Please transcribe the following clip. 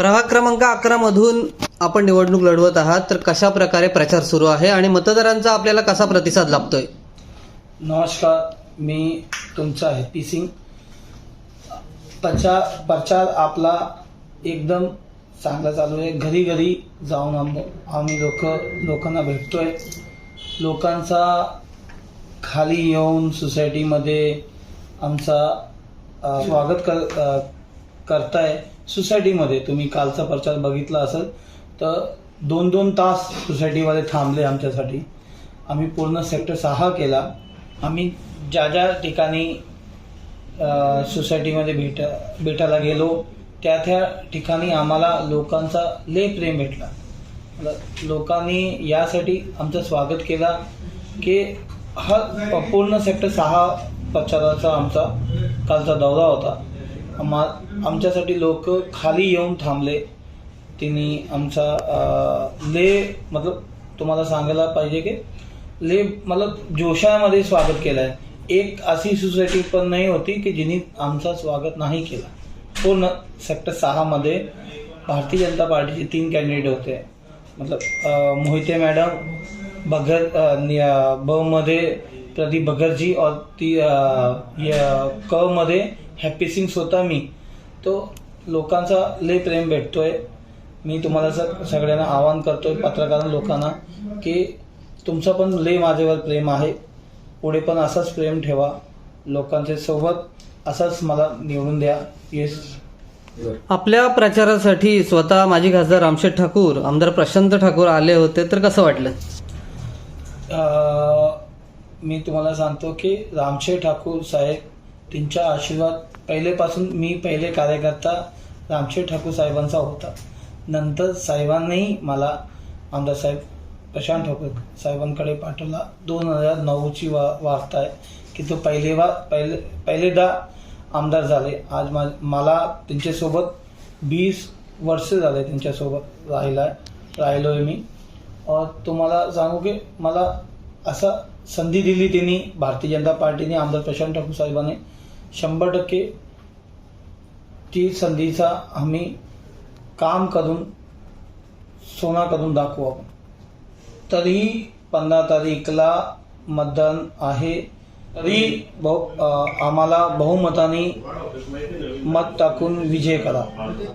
प्रभाग क्रमांक अकरा मधून आपण निवडणूक लढवत आहात. तर कशा प्रकारे प्रचार सुरू आहे आणि मतदारांचा आपल्याला कसा प्रतिसाद लाभतोय? नमस्कार मी तुमचा हॅपी सिंग. प्रचार प्रचार आपला एकदम चांगला चालू आहे. घरी घरी जाऊन आम आम्ही लोक लोकांना भेटतोय. लोकांचा खाली येऊन सोसायटीमध्ये आमचा स्वागत कर करताय. सोसायटीमध्ये तुम्ही कालचा प्रचार बघितला असेल तर दोन दोन तास सोसायटीमध्ये थांबले आमच्यासाठी. आम्ही पूर्ण सेक्टर सहा केला. आम्ही ज्या ज्या ठिकाणी सोसायटीमध्ये भेटा भेटायला गेलो त्या त्या ठिकाणी आम्हाला लोकांचा लय प्रेम भेटला. लोकांनी यासाठी आमचं स्वागत केला की हा पूर्ण सेक्टर सहा प्रचाराचा आमचा कालचा दौरा होता. आम्हा आमच्यासाठी लोक खाली येऊन थांबले. तिने आमचा ले मतलब तुम्हाला सांगायला पाहिजे की ले मतलब जोशामध्ये स्वागत केलं आहे एक अशी सोसायटी पण नाही होती की जिने आमचा स्वागत नाही केला. हो पूर्ण सेक्टर सहामध्ये भारतीय जनता पार्टीचे तीन कॅन्डिडेट होते. मतलब मोहिते मॅडम भगर अ, ब मध्ये प्रदीप भगतजी और ती य- क मध्ये हॅपी सिंग स्वतः मी. तो लोकांचा लय प्रेम भेटतोय. मी तुम्हाला सग सगळ्यांना आवाहन करतोय पत्रकार लोकांना की तुमचं पण लय माझ्यावर प्रेम आहे. पुढे पण असंच प्रेम ठेवा. लोकांच्या सोबत असंच मला निवडून द्या. येस आपल्या प्रचारासाठी स्वतः माजी खासदार रामशेठ ठाकूर आमदार प्रशांत ठाकूर आले होते तर कसं वाटलं? मी तुम्हाला सांगतो की रामशे ठाकूर साहेब त्यांचा आशीर्वाद पहिलेपासून मी पहिले कार्यकर्ता रामशेठ ठाकूर साहेबांचा होता. नंतर साहेबांनीही मला आमदार साहेब प्रशांत ठाकूर साहेबांकडे पाठवला. दोन हजार नऊची वा वार्ता आहे की तो पहिले वा पहिले पहिलेदा आमदार झाले. आज मा मला त्यांच्यासोबत वीस वर्ष झाले त्यांच्यासोबत राहिला राहिलो आहे मी तुम्हाला सांगू की मला असा संधी दिली त्यांनी भारतीय जनता पार्टीने आमदार प्रशांत ठाकूर साहेबांनी. शंभर टक्के ती संधीचा आम्ही काम करून सोना करून दाखवू आपण. तरीही पंधरा तारीखला मतदान आहे. तरी बहु आम्हाला बहुमताने मत टाकून विजय करा.